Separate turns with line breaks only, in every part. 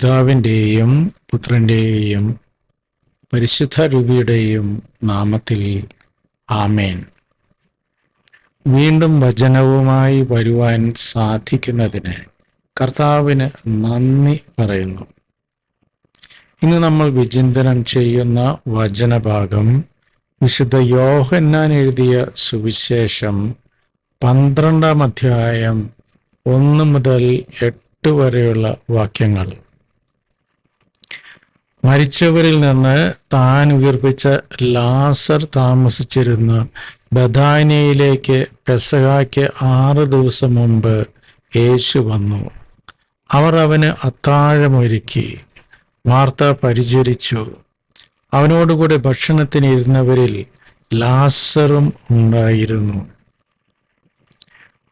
പിതാവിന്റെയും പുത്രന്റെയും പരിശുദ്ധ രൂപിയുടെയും നാമത്തിൽ ആമേൻ. വീണ്ടും വചനവുമായി വരുവാൻ സാധിക്കുന്നതിന് കർത്താവിന് നന്ദി പറയുന്നു. ഇന്ന് നമ്മൾ വിചിന്തനം ചെയ്യുന്ന വചനഭാഗം വിശുദ്ധ യോഹന്നാൻ എഴുതിയ സുവിശേഷം പന്ത്രണ്ടാം അധ്യായം ഒന്ന് മുതൽ എട്ട് വരെയുള്ള വാക്യങ്ങൾ. മരിച്ചവരിൽ നിന്ന് താൻ ഉയർപ്പിച്ച ലാസർ താമസിച്ചിരുന്ന ബദാനിയയിലേക്ക് പെസഹായ്ക്ക് ആറ് ദിവസം മുമ്പ് യേശു വന്നു. അവർ അവന് അത്താഴമൊരുക്കി. വാർത്ത പരിചരിച്ചു. അവനോടുകൂടെ ഭക്ഷണത്തിന് ഇരുന്നവരിൽ ലാസറും ഉണ്ടായിരുന്നു.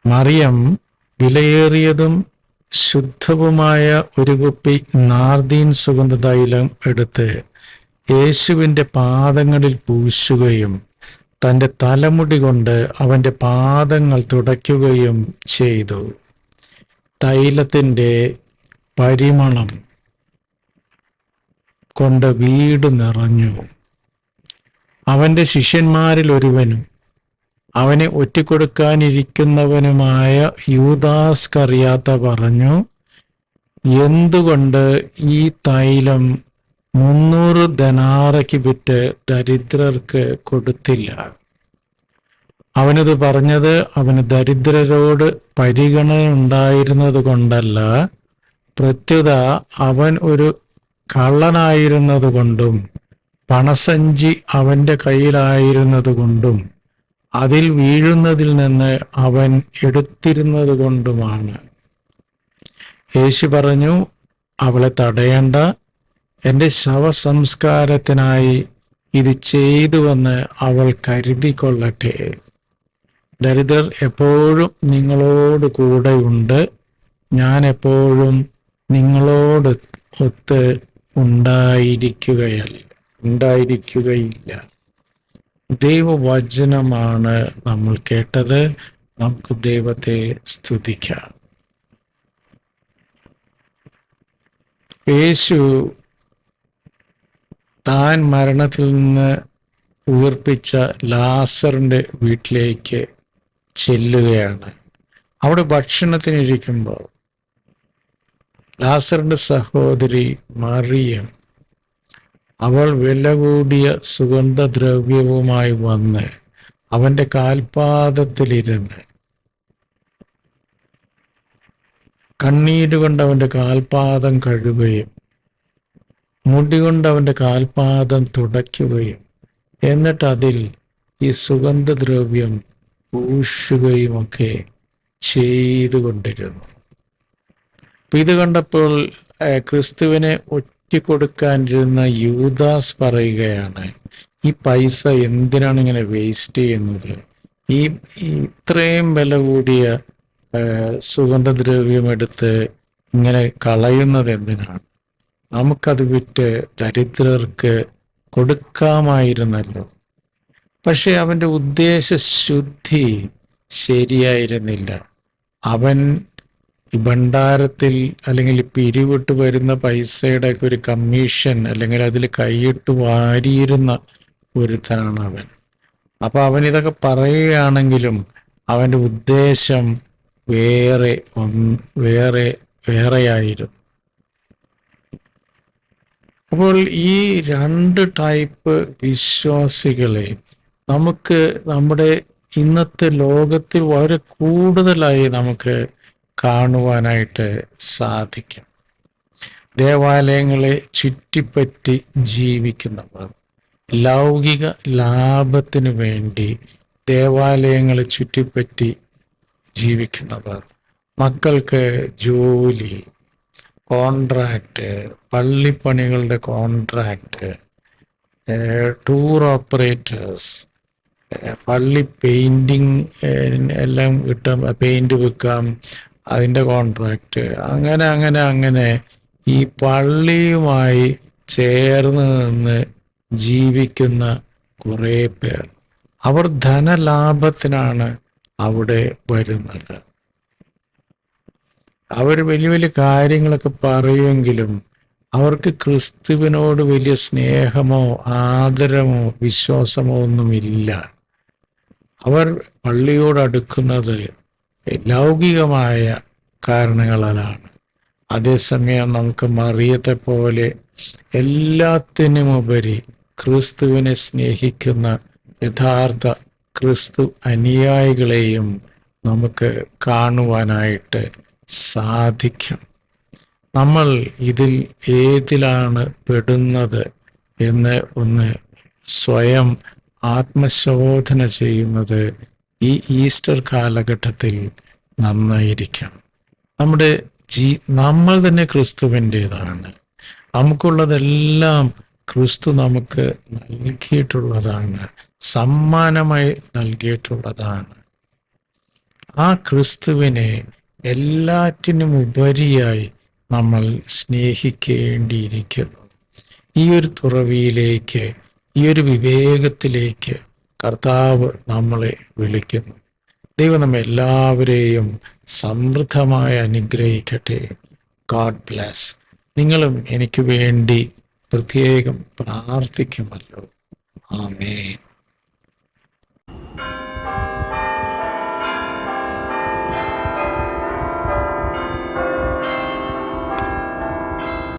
മറിയം വിലയേറിയതും ശുദ്ധവുമായ ഒരു കുപ്പി നാർദീൻ സുഗന്ധതൈലം എടുത്ത് യേശുവിന്റെ പാദങ്ങളിൽ പൂശുകയും തന്റെ തലമുടി കൊണ്ട് അവന്റെ പാദങ്ങൾ തുടയ്ക്കുകയും ചെയ്തു. തൈലത്തിന്റെ പരിമണം കൊണ്ട് വീട് നിറഞ്ഞു. അവന്റെ ശിഷ്യന്മാരിൽ ഒരുവനും അവനെ ഒറ്റിക്കൊടുക്കാനിരിക്കുന്നവനുമായ യൂദാസ് കറിയാത്ത പറഞ്ഞു എന്തുകൊണ്ട് ഈ തൈലം മുന്നൂറ് ധനാറയ്ക്ക് വിറ്റ് ദരിദ്രർക്ക് കൊടുത്തില്ല? അവനത് പറഞ്ഞത് അവന് ദരിദ്രരോട് പരിഗണന ഉണ്ടായിരുന്നത് കൊണ്ടല്ല പ്രത്യുത അവൻ ഒരു കള്ളനായിരുന്നതുകൊണ്ടും പണസഞ്ചി അവന്റെ കയ്യിലായിരുന്നത് കൊണ്ടും അതിൽ വീഴുന്നതിൽ നിന്ന് അവൻ എടുത്തിരുന്നത് കൊണ്ടുമാണ്. യേശു പറഞ്ഞു അവളെ തടയേണ്ട. എന്റെ ശവസംസ്കാരത്തിനായി ഇത് ചെയ്തുവെന്ന് അവൾ കരുതിക്കൊള്ളട്ടെ. ദരിദ്രർ എപ്പോഴും നിങ്ങളോട് കൂടെയുണ്ട്. ഞാൻ എപ്പോഴും നിങ്ങളോട് ഒത്ത് ഉണ്ടായിരിക്കുകയല്ല ഉണ്ടായിരിക്കുകയില്ല. ദൈവവചനമാണ് നമ്മൾ കേട്ടത്. നമുക്ക് ദൈവത്തെ സ്തുതിക്കാം. യേശു താൻ മരണത്തിൽ നിന്ന് ഉയർപ്പിച്ച ലാസറിന്റെ വീട്ടിലേക്ക് ചെല്ലുകയാണ്. അവിടെ ഭക്ഷണത്തിനിരിക്കുമ്പോൾ ലാസറിന്റെ സഹോദരി മറിയം അവൾ വില കൂടിയ സുഗന്ധദ്രവ്യവുമായി വന്ന് അവന്റെ കാൽപാദത്തിലിരുന്ന് കണ്ണീരുകൊണ്ട് അവന്റെ കാൽപാദം കഴുകുകയും മുടി കൊണ്ട് അവന്റെ കാൽപാദം തുടയ്ക്കുകയും എന്നിട്ട് അതിൽ ഈ സുഗന്ധദ്രവ്യം പൂശുകയുമൊക്കെ ചെയ്തുകൊണ്ടിരുന്നു. ഇത് കണ്ടപ്പോൾ ക്രിസ്തുവിനെ ഒറ്റിക്കൊടുക്കാനിരുന്ന യൂദാസ് പറയുകയാണ് ഈ പൈസ എന്തിനാണ് ഇങ്ങനെ വേസ്റ്റ് ചെയ്യുന്നത്? ഈ ഇത്രയും വില കൂടിയ സുഗന്ധദ്രവ്യം എടുത്ത് ഇങ്ങനെ കളയുന്നത് എന്തിനാണ്? നമുക്കത് വിറ്റ് ദരിദ്രർക്ക് കൊടുക്കാമായിരുന്നല്ലോ. പക്ഷെ അവന്റെ ഉദ്ദേശ ശുദ്ധി ശരിയായിരുന്നില്ല. അവൻ ഭണ്ഡാരത്തിൽ അല്ലെങ്കിൽ ഈ പിരിവിട്ട് വരുന്ന പൈസയുടെ ഒക്കെ ഒരു കമ്മീഷൻ അല്ലെങ്കിൽ അതിൽ കൈയിട്ട് വാരിയിരുന്ന ഒരുത്തനാണ് അവൻ. അപ്പൊ അവൻ ഇതൊക്കെ പറയുകയാണെങ്കിലും അവന്റെ ഉദ്ദേശം വേറെ വേറെ വേറെയായിരുന്നു. അപ്പോൾ ഈ രണ്ട് ടൈപ്പ് വിശ്വാസികളെ നമുക്ക് നമ്മുടെ ഇന്നത്തെ ലോകത്തിൽ വളരെ കൂടുതലായി നമുക്ക് കാണുവാനായിട്ട് സാധിക്കും. ദേവാലയങ്ങളെ ചുറ്റിപ്പറ്റി ജീവിക്കുന്നവർ ലൗകിക ലാഭത്തിനു വേണ്ടി ദേവാലയങ്ങളെ ചുറ്റിപ്പറ്റി ജീവിക്കുന്നവർ മക്കൾക്ക് ജോലി കോൺട്രാക്റ്റ് പള്ളിപ്പണികളുടെ കോൺട്രാക്റ്റ് ടൂർ ഓപ്പറേറ്റേഴ്സ് പള്ളി പെയിന്റിങ് എല്ലാം കിട്ടാം പെയിന്റ് വെക്കാം അതിന്റെ കോൺട്രാക്റ്റ് അങ്ങനെ അങ്ങനെ അങ്ങനെ ഈ പള്ളിയുമായി ചേർന്ന് നിന്ന് ജീവിക്കുന്ന കുറേ പേർ. അവർ ധനലാഭത്തിനാണ് അവിടെ വരുന്നത്. അവർ വലിയ വലിയ കാര്യങ്ങളൊക്കെ പറയുമെങ്കിലും അവർക്ക് ക്രിസ്തുവിനോട് വലിയ സ്നേഹമോ ആദരമോ വിശ്വാസമോ ഒന്നുമില്ല. അവർ പള്ളിയോട് അടുക്കുന്നത് ലൗകികമായ കാരണങ്ങളാലാണ്. അതേസമയം നമുക്ക് മറിയത്തെ പോലെ എല്ലാത്തിനുമുപരി ക്രിസ്തുവിനെ സ്നേഹിക്കുന്ന യഥാർത്ഥ ക്രിസ്തു അനുയായികളെയും നമുക്ക് കാണുവാനായിട്ട് സാധിക്കും. നമ്മൾ ഇതിൽ ഏതിലാണ് പെടുന്നത് എന്ന് ഒന്ന് സ്വയം ആത്മശോധന ചെയ്യുന്നത് ഈ ഈസ്റ്റർ കാലഘട്ടത്തിൽ നന്നായിരിക്കാം. നമ്മുടെ ജീ നമ്മൾ തന്നെ ക്രിസ്തുവിന്റെതാണ്. നമുക്കുള്ളതെല്ലാം ക്രിസ്തു നമുക്ക് നൽകിയിട്ടുള്ളതാണ്. സമ്മാനമായി നൽകിയിട്ടുള്ളതാണ്. ആ ക്രിസ്തുവിനെ എല്ലാറ്റിനും ഉപരിയായി നമ്മൾ സ്നേഹിക്കേണ്ടിയിരിക്കുന്നു. ഈ ഒരു തുറവിയിലേക്ക് ഈ ഒരു വിവേകത്തിലേക്ക് കർത്താവ് നമ്മളെ വിളിക്കുന്നു. ദൈവം നമ്മെ എല്ലാവരെയും സമൃദ്ധമായി അനുഗ്രഹിക്കട്ടെ. ഗാഡ് ബ്ലാസ് നിങ്ങളും എനിക്ക് വേണ്ടി പ്രത്യേകം പ്രാർത്ഥിക്കുമല്ലോ. ആമേ